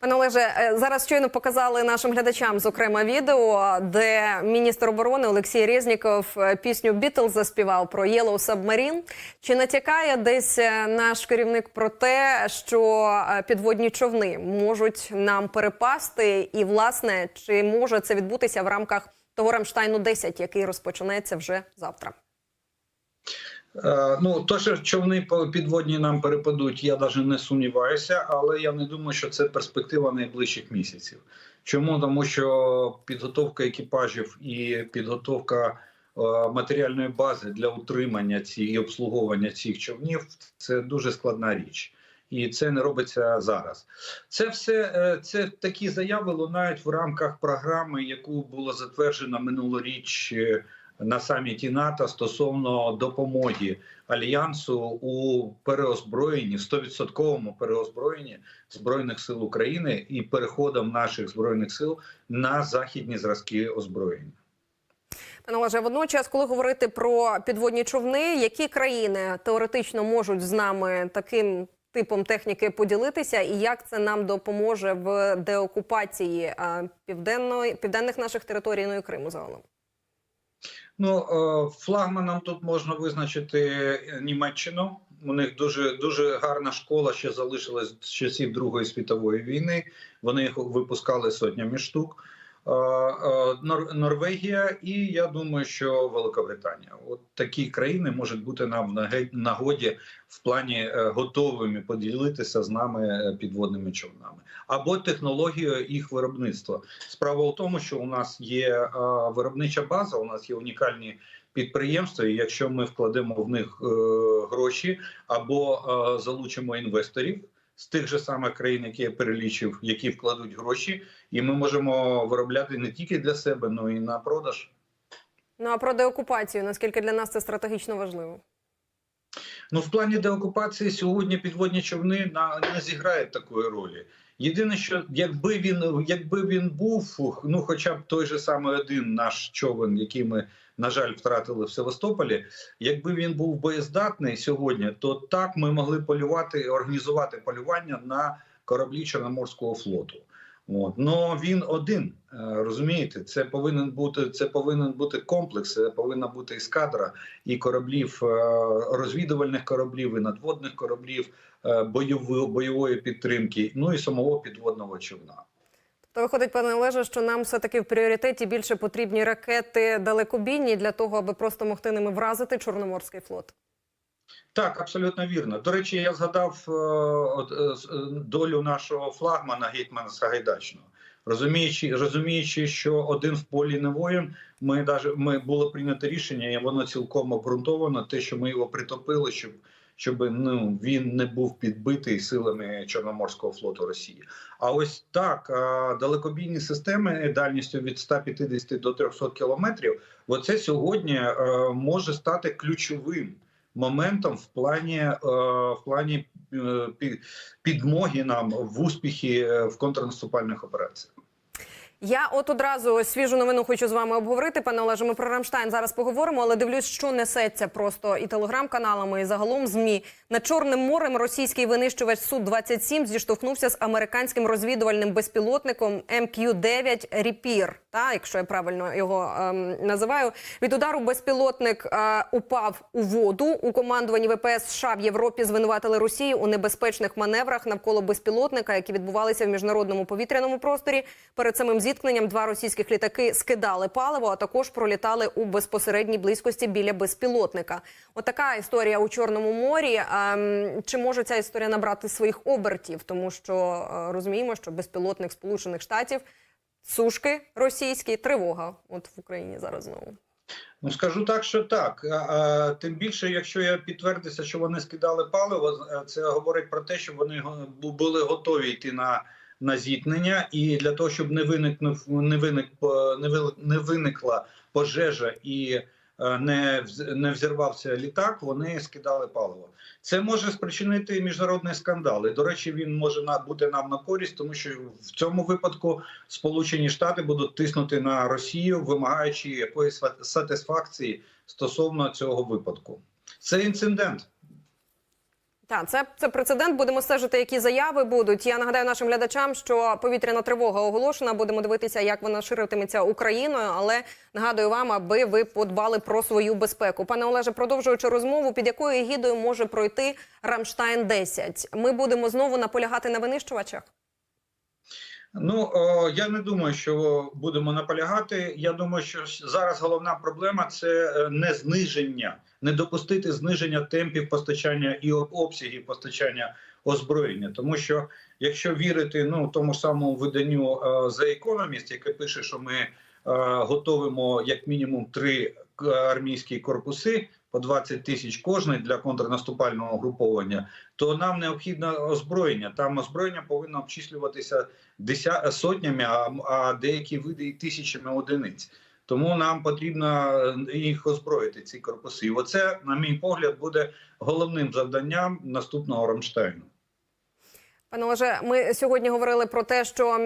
Пане Олеже, е, зараз щойно показали нашим глядачам, зокрема, відео, де міністр оборони Олексій Резніков е, пісню Бітлз заспівав про Yellow Submarine. Чи натякає десь е, наш керівник про те, що підводні човни можуть нам перепасти, і власне чи може це відбутися в рамках того Рамштайну 10 який розпочнеться вже завтра? Е, Ну, то, що човни підводні нам перепадуть, я навіть не сумніваюся, але я не думаю, що це перспектива найближчих місяців. Чому? Тому що підготовка екіпажів і підготовка е, матеріальної бази для утримання ці, і обслуговування цих човнів це дуже складна річ. І це не робиться зараз. Це все е, це такі заяви лунають в рамках програми, яку було затверджено минулоріч на саміті НАТО стосовно допомоги альянсу у переозброєнні 100% переозброєнні збройних сил України і переходом наших збройних сил на західні зразки озброєння. Пане Олеже, водночас, коли говорити про підводні човни, які країни теоретично можуть з нами таким типом техніки поділитися, і як це нам допоможе в деокупації е, південної південних наших територій ну і Криму загалом? Ну е, флагманом тут можна визначити е, Німеччину. У них дуже дуже гарна школа, ще залишилась з часів Другої світової війни. Вони їх випускали сотнями штук. Е, е, Нор- Норвегія і я думаю, що Великобританія. От такі країни можуть бути нам в нагоді в плані е, готовими поділитися з нами підводними човнами або технологією їх виробництва. Справа в тому, що у нас є виробнича база, у нас є унікальні підприємства. І якщо ми вкладемо в них гроші або залучимо інвесторів з тих же самих країн, які я перелічив, які вкладуть гроші, і ми можемо виробляти не тільки для себе, але і на продаж. Ну а про деокупацію, наскільки для нас це стратегічно важливо? Ну, в плані деокупації сьогодні підводні човни на не зіграють такої ролі. Єдине, що якби він якби він був, ну хоча б той же самий один наш човен, який ми на жаль втратили в Севастополі, якби він був боєздатний сьогодні, то так ми могли полювати, організувати полювання на кораблі Чорноморського флоту. От. Но він один, е, розумієте, це повинен бути це повинен бути комплекс, це повинна бути ескадра і кораблів, е, розвідувальних кораблів, і надводних кораблів, бойової, бойової підтримки, ну і самого підводного човна. То виходить, пане Олеже, що нам все таки в пріоритеті більше потрібні ракети далекобійні для того, аби просто могти ними вразити Чорноморський флот. Так, абсолютно вірно. До речі, я згадав е, е, е, долю нашого флагмана гетьмана Сагайдачного. Розуміючи, розуміючи, що один в полі не воїн, ми даже ми було прийнято рішення, і воно цілком обґрунтовано, те, що ми його притопили, щоб щоб ну він не був підбитий силами Чорноморського флоту Росії. А ось так далекобійні системи дальністю від 150 до 300 кілометрів. Оце сьогодні е, може стати ключовим моментом в плані е, в плані е, підмоги нам в успіхі в контрнаступальних операціях. Я от одразу свіжу новину хочу з вами обговорити. Пане Олеже, ми про Рамштайн зараз поговоримо, але дивлюсь, що несеться просто і телеграм-каналами, і загалом змі на Чорним морем. Російський винищувач су 27 зіштовхнувся з американським розвідувальним безпілотником МК-9 Ріпір. Та якщо я правильно його ем, називаю, від удару безпілотник е, упав у воду. У командуванні ВПС США в Європі звинуватили Росію у небезпечних маневрах навколо безпілотника, які відбувалися в міжнародному повітряному просторі. Перед самим зіткненням два російських літаки скидали паливо, а також пролітали у безпосередній близькості біля безпілотника. Отака історія у Чорному морі. Ем, Чи може ця історія набрати своїх обертів? Тому що е, розуміємо, що безпілотник Сполучених Штатів, сушки російські, тривога. От в Україні зараз знову. Ну скажу так, що так. Тим більше, якщо я підтвердився, що вони скидали паливо, е, це говорить про те, що вони були готові йти на. На зіткнення, і для того, щоб не виникнув, не виник по- не виникла пожежа і е, не не взірвався літак, вони скидали паливо. Це може спричинити міжнародний скандал. І, до речі, він може бути нам на користь, тому що в цьому випадку Сполучені Штати будуть тиснути на Росію, вимагаючи якоїсь сатисфакції стосовно цього випадку. Це інцидент. Так, це, це прецедент. Будемо стежити, які заяви будуть. Я нагадаю нашим глядачам, що повітряна тривога оголошена. Будемо дивитися, як вона ширитиметься Україною. Але нагадую вам, аби ви подбали про свою безпеку. Пане Олеже, продовжуючи розмову, під якою егідою може пройти Рамштайн 10 Ми будемо знову наполягати на винищувачах. Ну я не думаю, що будемо наполягати. Я думаю, що зараз головна проблема це е, не зниження, не допустити зниження темпів постачання і обсягів постачання озброєння. Тому що якщо вірити ну тому ж самому виданню е, The Economist, яке пише, що ми е, готовимо як мінімум три армійські корпуси по 20 тисяч кожний для контрнаступального груповання, то нам необхідно озброєння. Там озброєння повинно обчислюватися деся... сотнями, а деякі види і тисячами одиниць. Тому нам потрібно е, їх озброїти, ці корпуси. І оце, на мій погляд, буде головним завданням наступного Рамштайну. Пане Олеже, ми сьогодні говорили про те, що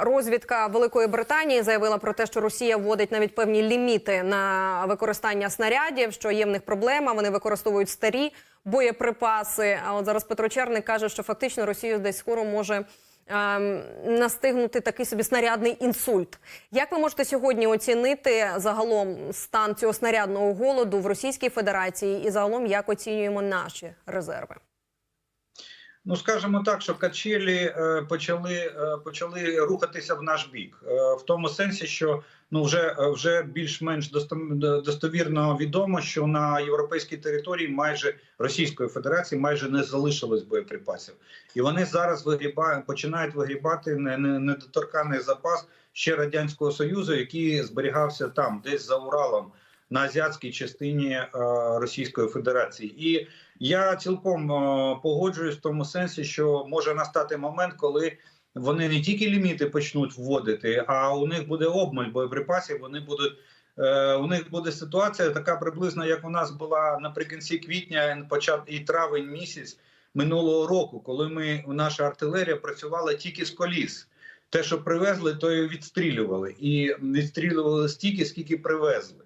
розвідка Великої Британії заявила про те, що Росія вводить навіть певні ліміти на використання снарядів, що є в них проблема. Вони використовують старі боєприпаси. А от зараз Петро Черник каже, що фактично Росію десь скоро може. Ем, Настигнути такий собі снарядний інсульт. Як ви можете сьогодні оцінити загалом стан цього снарядного голоду в Російській Федерації і загалом як оцінюємо наші резерви? Ну, скажімо так, що качелі е, почали е, почали рухатися в наш бік, е, в тому сенсі, що ну вже вже більш-менш достовірно відомо, що на європейській території майже Російської Федерації майже не залишилось боєприпасів, і вони зараз вигрібають, починають вигрібати не- не- недоторканий запас ще радянського союзу, який зберігався там, десь за Уралом. На азіатській частині е, Російської Федерації, і я цілком е, погоджуюсь в тому сенсі, що може настати момент, коли вони не тільки ліміти почнуть вводити, а у них буде обмаль боєприпасів. Вони будуть е, у них буде ситуація така приблизно, як у нас була наприкінці квітня, і травень місяць минулого року, коли ми наша артилерія працювала тільки з коліс. Те, що привезли, то і відстрілювали, і відстрілювали стільки, скільки привезли.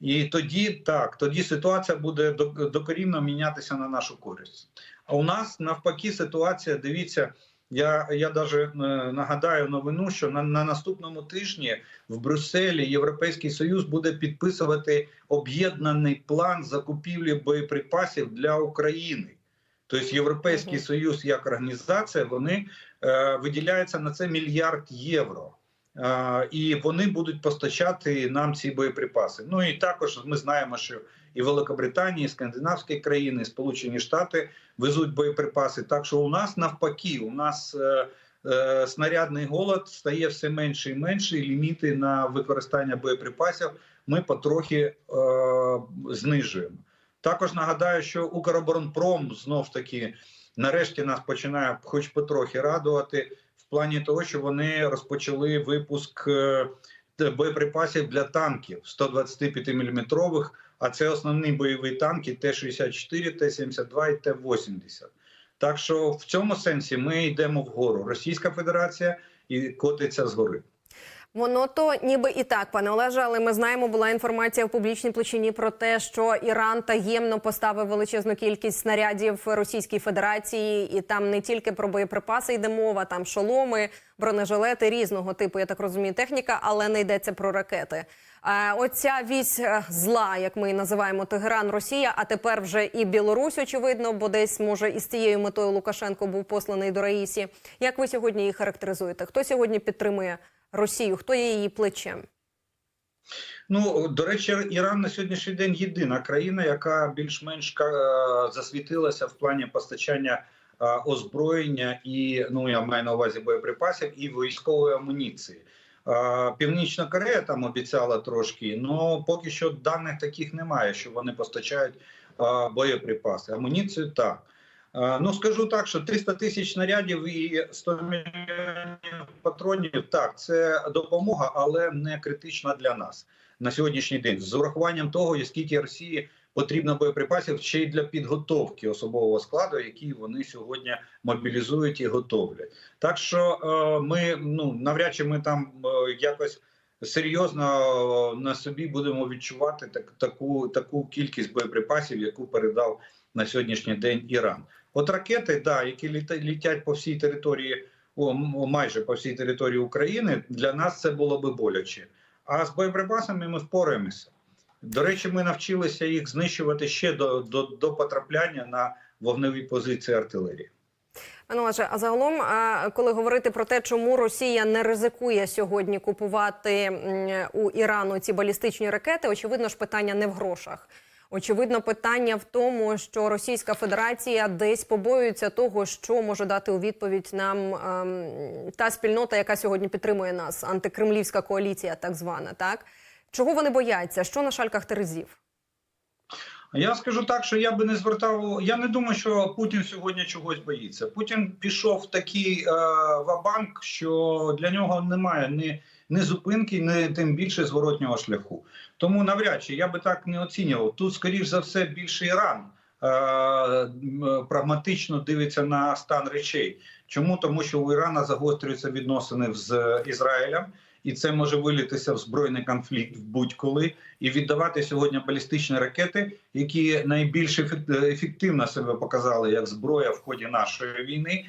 І тоді так, тоді ситуація буде докорінно мінятися на нашу користь. А у нас навпаки ситуація. Дивіться, я я даже е, нагадаю новину, що на, на наступному тижні в Брюсселі Європейський Союз буде підписувати об'єднаний план закупівлі боєприпасів для України. Тобто Європейський Союз як організація вони е, виділяється на це мільярд євро. І вони будуть постачати нам ці боєприпаси. Ну і також ми знаємо, що і Великобританія, і скандинавські країни, і Сполучені Штати везуть боєприпаси. Так що у нас навпаки, у нас е, е, снарядний голод стає все менше і менше. І ліміти на використання боєприпасів ми потрохи е, знижуємо. Також нагадаю, що Укроборонпром знов таки нарешті нас починає, хоч потрохи радувати плані того, що вони розпочали випуск е, боєприпасів для танків 125 мм, а це основні бойові танки Т-64, Т-72 і Т-80. Так що в цьому сенсі ми йдемо вгору. Російська Федерація і котиться згори. Воно то ніби і так, пане Олеже, але ми знаємо, була інформація в публічній площині про те, що Іран таємно поставив величезну кількість снарядів Російській Федерації, і там не тільки про боєприпаси йде мова, там шоломи, бронежилети різного типу, я так розумію, техніка, але не йдеться про ракети. Е, Оця вісь е, зла, як ми називаємо Тегеран, Росія, а тепер вже і Білорусь, очевидно, бо десь може із цією метою Лукашенко був посланий до Раїсі. Як ви сьогодні її характеризуєте? Хто сьогодні підтримує Росію? Хто є її плечем? Ну до речі, Іран на сьогоднішній день єдина країна, яка більш-менш засвітилася в плані постачання озброєння і ну я маю на увазі боєприпасів і військової амуніції. Північна Корея там обіцяла трошки, але поки що даних таких немає, що вони постачають боєприпаси. Амуніцію так. А, Ну скажу так, що 300 тисяч снарядів і 100 мільйонів патронів так, це допомога, але не критична для нас на сьогоднішній день з урахуванням того, скільки Росії потрібно боєприпасів ще й для підготовки особового складу, які вони сьогодні мобілізують і готовлять. Так що е, ми ну навряд чи ми там е, якось. Серйозно е, на собі будемо відчувати так, таку таку кількість боєприпасів, яку передав на сьогоднішній день Іран. От ракети, да, які літять по всій території, о, майже по всій території України, для нас це було би боляче. А з боєприпасами ми впораємося. До речі, ми навчилися їх знищувати ще до, до, до потрапляння на вогневі позиції артилерії. Олеже, а загалом, коли говорити про те, чому Росія не ризикує сьогодні купувати у Ірану ці балістичні ракети, очевидно ж питання не в грошах. Очевидно, питання в тому, що Російська Федерація десь побоюється того, що може дати у відповідь нам ем, та спільнота, яка сьогодні підтримує нас, антикремлівська коаліція, так звана. Так чого вони бояться? Що на шальках терезів? Я скажу так, що я би не звертав. Я не думаю, що Путін сьогодні чогось боїться. Путін пішов в такий е, вабанк, що для нього немає ні, ні зупинки, ні тим більше зворотнього шляху. Тому навряд чи я би так не оцінював. Тут, скоріш за все, більше Іран е, м, прагматично дивиться на стан речей. Чому? Тому що у Ірана загострюються відносини з Ізраїлем. І це може вилітися в збройний конфлікт в будь-коли і віддавати сьогодні балістичні ракети, які найбільш ефективно себе показали як зброя в ході нашої війни,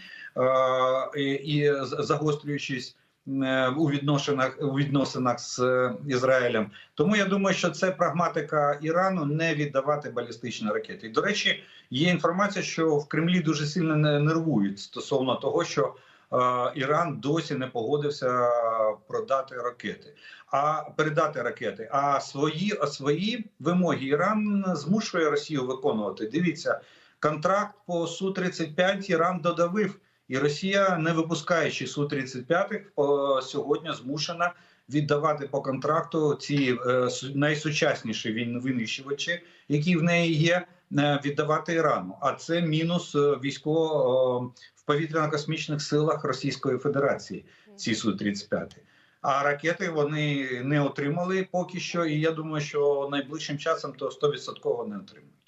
е, і- загострюючись е, у відносинах у відносинах з е, Ізраїлем. Тому я думаю, що це прагматика Ірану не віддавати балістичні ракети. І, до речі, є інформація, що в Кремлі дуже сильно не- нервують стосовно того, що е, Іран досі не погодився продати ракети, а передати ракети. А свої, а свої вимоги Іран змушує Росію виконувати. Дивіться, контракт по су 35 Іран додавив, і Росія, не випускаючи су 35 сьогодні змушена віддавати по контракту ці е, найсучасніші винищувачі, які в неї є. е, Віддавати Ірану, а це мінус е, військово в повітряно-космічних силах Російської Федерації. Ці су 35 А ракети вони не отримали поки що, і я думаю, що найближчим часом то 100% не отримають.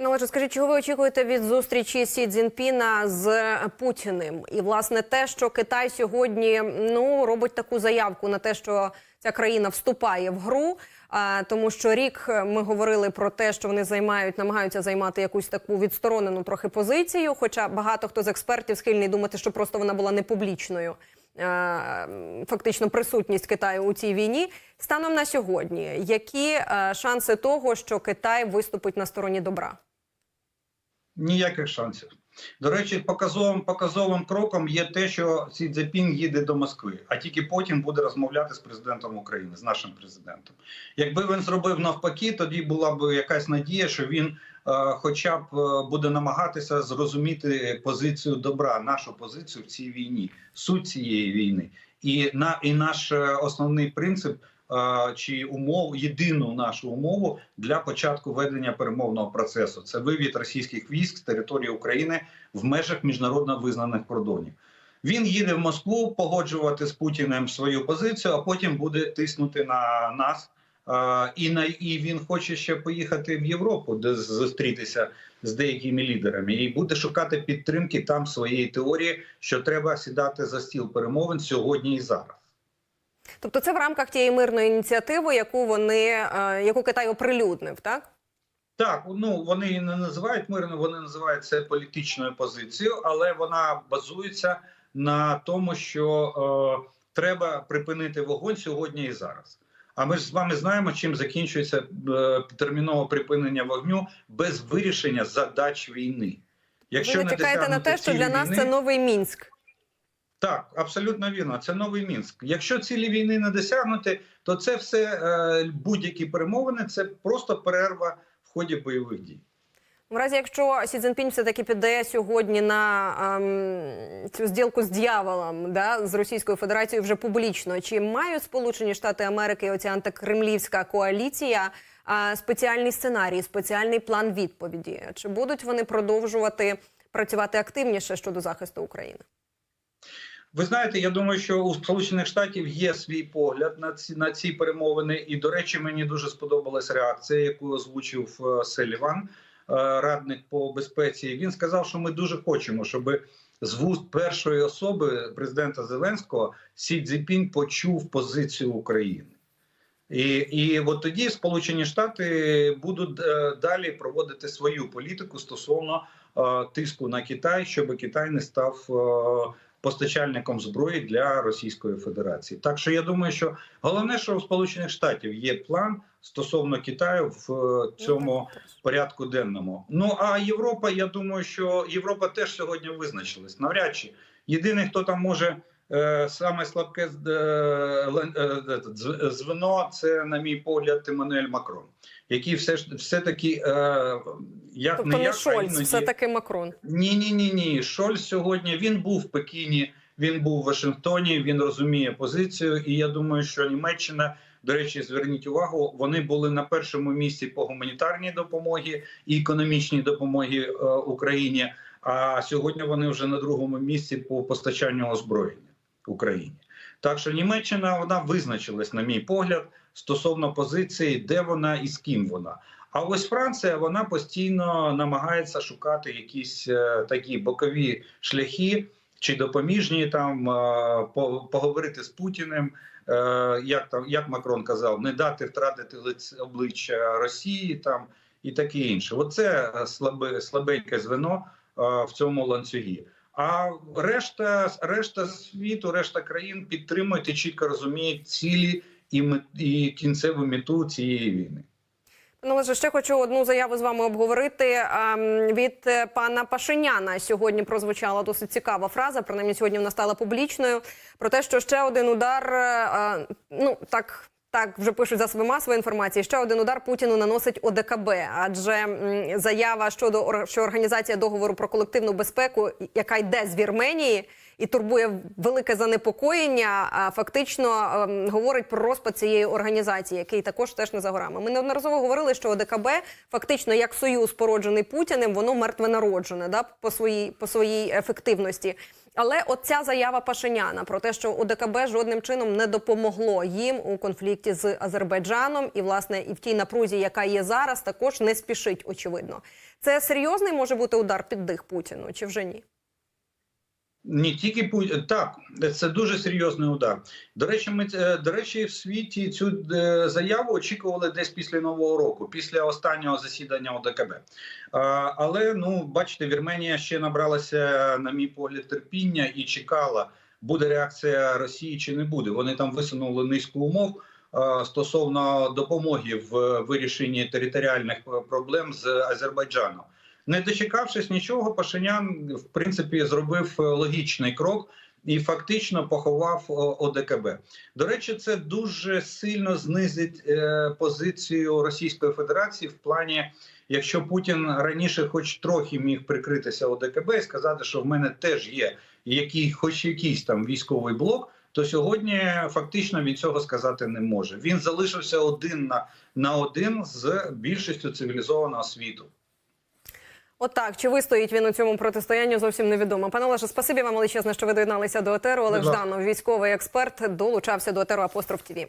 Пане Олеже, скажіть, чого ви очікуєте від зустрічі Сі Цзіньпіна з Путіним? І власне те, що Китай сьогодні ну робить таку заявку на те, що ця країна вступає в гру. А, тому що рік ми говорили про те, що вони займають, намагаються займати якусь таку відсторонену трохи позицію. Хоча багато хто з експертів схильний думати, що просто вона була не публічною. Фактично присутність Китаю у цій війні станом на сьогодні. Які шанси того, що Китай виступить на стороні добра? Ніяких шансів. До речі, показовим показовим кроком є те, що Сі Цзепін їде до Москви, а тільки потім буде розмовляти з президентом України, з нашим президентом. Якби він зробив навпаки, тоді була б якась надія, що він, е, хоча б е, буде намагатися зрозуміти позицію добра, нашу позицію в цій війні, суть цієї війни, і на і наш е, основний принцип. Е, Чи умов єдину нашу умову для початку ведення перемовного процесу це вивід російських військ з території України в межах міжнародно визнаних кордонів. Він їде в Москву погоджувати з Путіним свою позицію, а потім буде тиснути на нас. Е, І на і він хоче ще поїхати в Європу, де зустрітися з деякими лідерами, і буде шукати підтримки там своєї теорії, що треба сідати за стіл перемовин сьогодні і зараз. Тобто, це в рамках тієї мирної ініціативи, яку вони е, яку Китай оприлюднив, так? Так, ну вони її не називають мирно, вони називають це політичною позицією, але вона базується на тому, що е, треба припинити вогонь сьогодні і зараз. А ми ж з вами знаємо, чим закінчується е, термінове припинення вогню без вирішення задач війни. Якщо Ви натякаєте на те, що для нас війни- це новий мінськ. Так, абсолютно вірно. Це новий мінськ. Якщо цілі війни не досягнути, то це все е, будь-які перемовини, це просто перерва в ході бойових дій. В разі, якщо Сі Цзіньпінь все-таки піде сьогодні на ем, цю зділку з дьяволом, да, з Російською Федерацією вже публічно, чи мають Сполучені Штати Америки і оця антикремлівська коаліція е, спеціальний сценарій, спеціальний план відповіді? Чи будуть вони продовжувати працювати активніше щодо захисту України? Ви знаєте, я думаю, що у Сполучених Штатів є свій погляд на ці на ці перемовини. І, до речі, мені дуже сподобалась реакція, яку озвучив е, Селіван, е, радник по безпеці. Він сказав, що ми дуже хочемо, щоб з вуст першої особи президента Зеленського Сі Цзіпінь почув позицію України. І, і от тоді Сполучені Штати будуть е, далі проводити свою політику стосовно тиску на Китай, щоб Китай не став постачальником зброї для Російської Федерації. Так що я думаю, що головне, що у Сполучених Штатів є план стосовно Китаю в е, цьому порядку денному. Ну а Європа, я думаю, що Європа теж сьогодні визначилась. Навряд чи єдиний, хто там може е, саме слабке е, звено, це, на мій погляд, Еммануель Макрон, який все ж все таки е, як Тобто не як Шольц, іноді... все таки Макрон. Ні, ні, ні, ні. Шольц сьогодні він був в Пекіні, він був в Вашингтоні. Він розуміє позицію, і я думаю, що Німеччина. До речі, зверніть увагу, вони були на першому місці по гуманітарній допомогі і економічній допомогі е, Україні. А сьогодні вони вже на другому місці по постачанню озброєння Україні. Так що Німеччина вона визначилась, на мій погляд, стосовно позиції, де вона і з ким вона. А ось Франція вона постійно намагається шукати якісь е, такі бокові шляхи чи допоміжні там е, поговорити з Путіним. Е, як там як Макрон казав, не дати втратити лице обличчя Росії там і таке інше. Оце слабе слабеньке звено в цьому ланцюгі. А решта, решта світу, решта країн підтримують і чітко розуміють цілі і, і кінцеву мету цієї війни. Ну, лише ще хочу одну заяву з вами обговорити. Ем, Від е, пана Пашиняна сьогодні прозвучала досить цікава фраза. Принаймні сьогодні вона стала публічною. Про те, що ще один удар, е, ну так. Так вже пишуть засоби масової інформації. Ще один удар Путіну наносить ОДКБ, адже заява щодо що організація договору про колективну безпеку, яка йде з Вірменії і турбує велике занепокоєння, фактично ем, говорить про розпад цієї організації, який також теж не за горами. Ми неодноразово говорили, що ОДКБ фактично як союз, породжений Путіним, воно мертве народжене да, по своїй по своїй ефективності. Але от ця заява Пашиняна про те, що ОДКБ жодним чином не допомогло їм у конфлікті з Азербайджаном, і власне і в тій напрузі, яка є зараз, також не спішить. Очевидно, це серйозний може бути удар під дих Путіну, чи вже ні? Не тільки Пу- так, це дуже серйозний удар. До речі, ми е, до речі, в світі цю е, заяву очікували десь після нового року, після останнього засідання ОДКБ. Але ну бачите, Вірменія ще набралася, на мій погляд, терпіння і чекала, буде реакція Росії чи не буде. Вони там висунули низку умов. е, Стосовно допомоги в вирішенні територіальних е, проблем з Азербайджаном, не дочекавшись нічого, Пашинян в принципі зробив е, логічний крок і фактично поховав ОДКБ. До речі, це дуже сильно знизить е, позицію Російської Федерації в плані, якщо Путін раніше, хоч трохи міг прикритися ОДКБ і сказати, що в мене теж є який, хоч якийсь там військовий блок. То сьогодні фактично він цього сказати не може. Він залишився один на, на один з більшістю цивілізованого світу. Отак, чи вистоїть він у цьому протистоянні, зовсім невідомо. Пане Олеже, спасибі вам величезне, що ви доєдналися до етеру. Олег Жданов, військовий експерт, долучався до етеру Апостроф ТІВІ.